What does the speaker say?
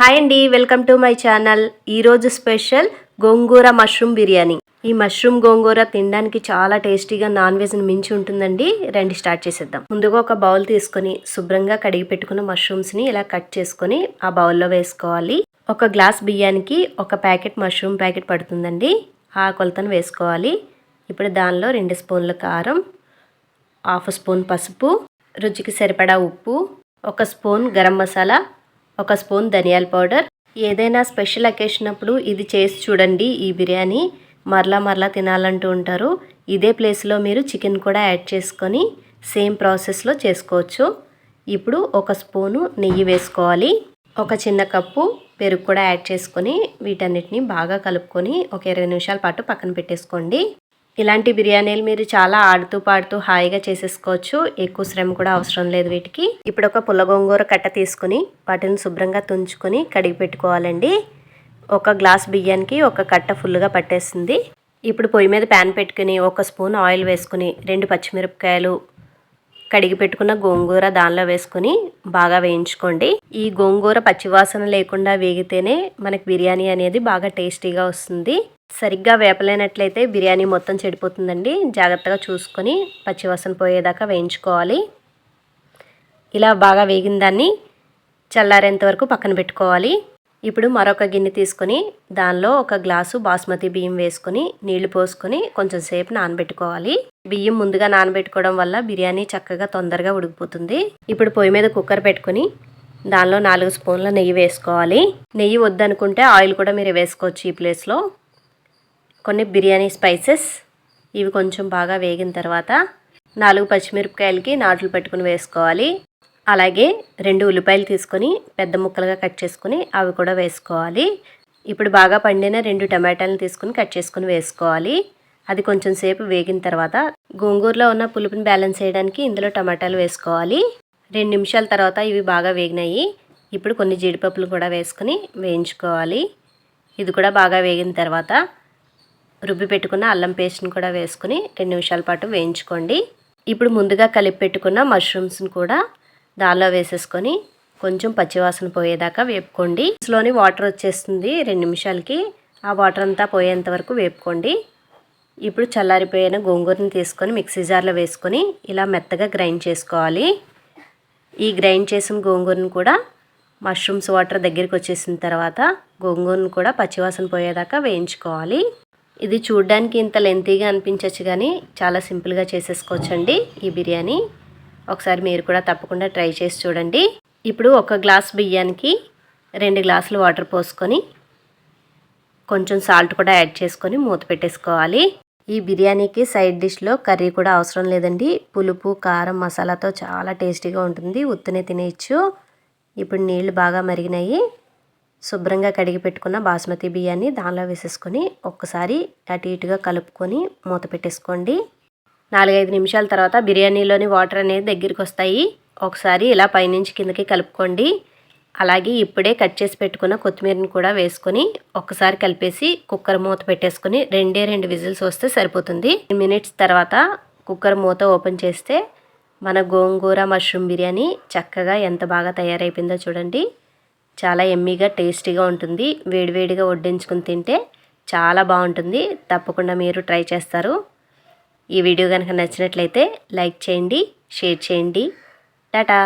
Hi అండి welcome to my channel. ఈరోజు special gongura mushroom biryani. ఈ మష్రూమ్ గోంగూర తినడానికి చాలా టేస్టీగా నాన్ వెజ్ని మించి ఉంటుందండి. రండి స్టార్ట్ చేసేద్దాం. ముందుగా ఒక బౌల్ తీసుకొని శుభ్రంగా కడిగి పెట్టుకున్న మష్రూమ్స్ని ఇలా కట్ చేసుకొని ఆ బౌల్లో వేసుకోవాలి. ఒక గ్లాస్ బియ్యానికి ఒక ప్యాకెట్ మష్రూమ్ ప్యాకెట్ పడుతుందండి. ఆ కొలతను వేసుకోవాలి. ఇప్పుడు దానిలో రెండు స్పూన్ల కారం హాఫ్ స్పూన్ పసుపు రుచికి సరిపడా ఉప్పు ఒక స్పూన్ గరం మసాలా ఒక స్పూన్ ధనియాల పౌడర్. ఏదైనా స్పెషల్ అకేషన్ అప్పుడు ఇది చేసి చూడండి ఈ బిర్యానీ. మరలా మరలా తినాలంటూ ఉంటారు. ఇదే ప్లేస్లో మీరు చికెన్ కూడా యాడ్ చేసుకొని సేమ్ ప్రాసెస్లో చేసుకోవచ్చు. ఇప్పుడు ఒక స్పూను నెయ్యి వేసుకోవాలి. ఒక చిన్న కప్పు పెరుగు కూడా యాడ్ చేసుకొని వీటన్నిటిని బాగా కలుపుకొని ఒక ఇరవై నిమిషాల పాటు పక్కన పెట్టేసుకోండి. ఇలాంటి బిర్యానీలు మీరు చాలా ఆడుతూ పాడుతూ హాయిగా చేసేసుకోవచ్చు. ఎక్కువ శ్రమ కూడా అవసరం లేదు వీటికి. ఇప్పుడు ఒక పుల్ల గోంగూర కట్ట తీసుకుని వాటిని శుభ్రంగా తుంచుకొని కడిగి పెట్టుకోవాలండి. ఒక గ్లాస్ బియ్యానికి ఒక కట్ట ఫుల్గా పట్టేస్తుంది ఇప్పుడు పొయ్యి మీద ప్యాన్ పెట్టుకుని ఒక స్పూన్ ఆయిల్ వేసుకుని రెండు పచ్చిమిరపకాయలు కడిగి పెట్టుకున్న గోంగూర దానిలో వేసుకొని బాగా వేయించుకోండి. ఈ గోంగూర పచ్చివాసన లేకుండా వేగితేనే మనకి బిర్యానీ అనేది బాగా టేస్టీగా వస్తుంది. సరిగ్గా వేపలేనట్లయితే బిర్యానీ మొత్తం చెడిపోతుందండి. జాగ్రత్తగా చూసుకొని పచ్చివాసన పోయేదాకా వేయించుకోవాలి. ఇలా బాగా వేగిన దాన్ని చల్లారేంత వరకు పక్కన పెట్టుకోవాలి. ఇప్పుడు మరొక గిన్నె తీసుకొని దానిలో ఒక గ్లాసు బాస్మతి బియ్యం వేసుకొని నీళ్ళు పోసుకొని కొంచెం సేపు నానబెట్టుకోవాలి. బియ్యం ముందుగా నానబెట్టుకోవడం వల్ల బిర్యానీ చక్కగా తొందరగా ఉడికిపోతుంది. ఇప్పుడు పొయ్యి మీద కుక్కర్ పెట్టుకొని దానిలో నాలుగు స్పూన్ల నెయ్యి వేసుకోవాలి. నెయ్యి వద్దనుకుంటే ఆయిల్ కూడా మీరు వేసుకోవచ్చు ఈ ప్లేస్లో. కొన్ని బిర్యానీ స్పైసెస్. ఇవి కొంచెం బాగా వేగిన తర్వాత నాలుగు పచ్చిమిరపకాయలకి నాట్లు పెట్టుకుని వేసుకోవాలి. అలాగే రెండు ఉల్లిపాయలు తీసుకొని పెద్ద ముక్కలుగా కట్ చేసుకొని అవి కూడా వేసుకోవాలి. ఇప్పుడు బాగా పండిన రెండు టమాటాలను తీసుకుని కట్ చేసుకుని వేసుకోవాలి. అది కొంచెం సేపు వేగిన తర్వాత గోంగూరలో ఉన్న పులుపుని బ్యాలెన్స్ చేయడానికి ఇందులో టమాటాలు వేసుకోవాలి. రెండు నిమిషాల తర్వాత ఇవి బాగా వేగినాయి. ఇప్పుడు కొన్ని జీడిపప్పులు కూడా వేసుకుని వేయించుకోవాలి. ఇది కూడా బాగా వేగిన తర్వాత రుబ్బి పెట్టుకున్న అల్లం పేస్ట్ని కూడా వేసుకుని రెండు నిమిషాల పాటు వేయించుకోండి. ఇప్పుడు ముందుగా కలిపి పెట్టుకున్న మష్రూమ్స్ని కూడా దానిలో వేసేసుకొని కొంచెం పచ్చివాసన పోయేదాకా వేపుకోండి. ఇందులోని వాటర్ వచ్చేస్తుంది రెండు నిమిషాలకి. ఆ వాటర్ అంతా పోయేంత వరకు వేపుకోండి. ఇప్పుడు చల్లారిపోయిన గోంగూరని తీసుకొని మిక్సీ జార్లో వేసుకొని ఇలా మెత్తగా గ్రైండ్ చేసుకోవాలి. ఈ గ్రైండ్ చేసిన గోంగూరను కూడా మష్రూమ్స్ వాటర్ దగ్గరికి వచ్చేసిన తర్వాత గోంగూరను కూడా పచ్చివాసన పోయేదాకా వేయించుకోవాలి. ఇది చూడ్డానికి ఇంత లెంతీగా అనిపించవచ్చు కానీ చాలా సింపుల్గా చేసేసుకోవచ్చండి ఈ బిర్యానీ. ఒకసారి మీరు కూడా తప్పకుండా ట్రై చేసి చూడండి. ఇప్పుడు ఒక గ్లాస్ బియ్యానికి రెండు గ్లాసులు వాటర్ పోసుకొని కొంచెం సాల్ట్ కూడా యాడ్ చేసుకొని మూత పెట్టేసుకోవాలి. ఈ బిర్యానీకి సైడ్ డిష్లో కర్రీ కూడా అవసరం లేదండి. పులుపు కారం మసాలాతో చాలా టేస్టీగా ఉంటుంది. ఉత్తునే తినేయచ్చు. ఇప్పుడు నీళ్ళు బాగా మరిగినాయి. శుభ్రంగా కడిగి పెట్టుకున్న బాస్మతి బియ్యాన్ని దానిలో వేసేసుకొని ఒక్కసారి అటు ఇటుగా కలుపుకొని మూత పెట్టేసుకోండి. నాలుగైదు నిమిషాల తర్వాత బిర్యానీలోని వాటర్ అనేది దగ్గరికి వస్తాయి. ఒకసారి ఇలా పైనుంచి కిందకి కలుపుకోండి. అలాగే ఇప్పుడే కట్ చేసి పెట్టుకున్న కొత్తిమీరని కూడా వేసుకొని ఒక్కసారి కలిపేసి కుక్కర్ మూత పెట్టేసుకొని రెండే రెండు విజిల్స్ వస్తే సరిపోతుంది. మినిట్స్ తర్వాత కుక్కర్ మూత ఓపెన్ చేస్తే మన గోంగూర మష్రూమ్ బిర్యానీ చక్కగా ఎంత బాగా తయారైపోయిందో చూడండి. చాలా ఎమ్మీగా టేస్టీగా ఉంటుంది. వేడివేడిగా వడ్డించుకుని తింటే చాలా బాగుంటుంది. తప్పకుండా మీరు ట్రై చేస్తారు. ఈ వీడియో కనుక నచ్చినట్లయితే లైక్ చేయండి షేర్ చేయండి. టాటా!